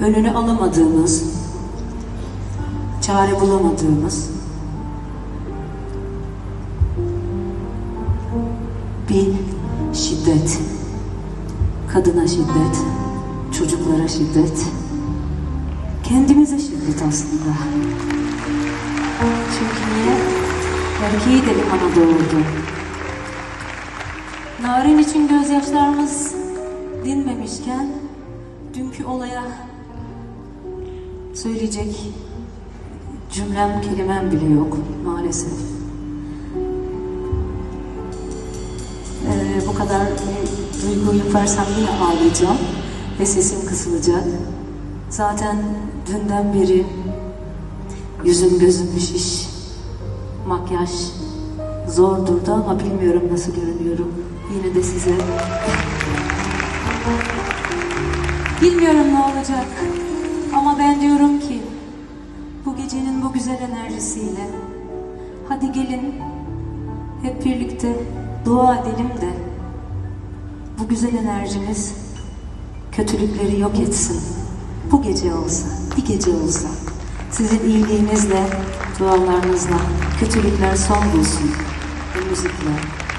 önünü alamadığımız, çare bulamadığımız bir şiddet, kadına şiddet, çocuklara şiddet, kendimize şiddet aslında. Çünkü niye? Erkeği de bir ana doğurdu. Narin için gözyaşlarımız dinmemişken dünkü olaya söyleyecek cümlem, kelimem bile yok maalesef. Ee, bu kadar duygu yaparsam yine ağlayacağım ve sesim kısılacak. Zaten dünden beri yüzüm gözüm şiş, makyaj zor durdu ama bilmiyorum nasıl görünüyorum. Yine de size Bilmiyorum ne olacak ama ben diyorum ki bu gecenin bu güzel enerjisiyle hadi gelin hep birlikte dua edelim de bu güzel enerjimiz kötülükleri yok etsin. Bu gece olsa, bir gece olsa sizin iyiliğinizle, dualarınızla kötülükler son bulsun bu müzikle.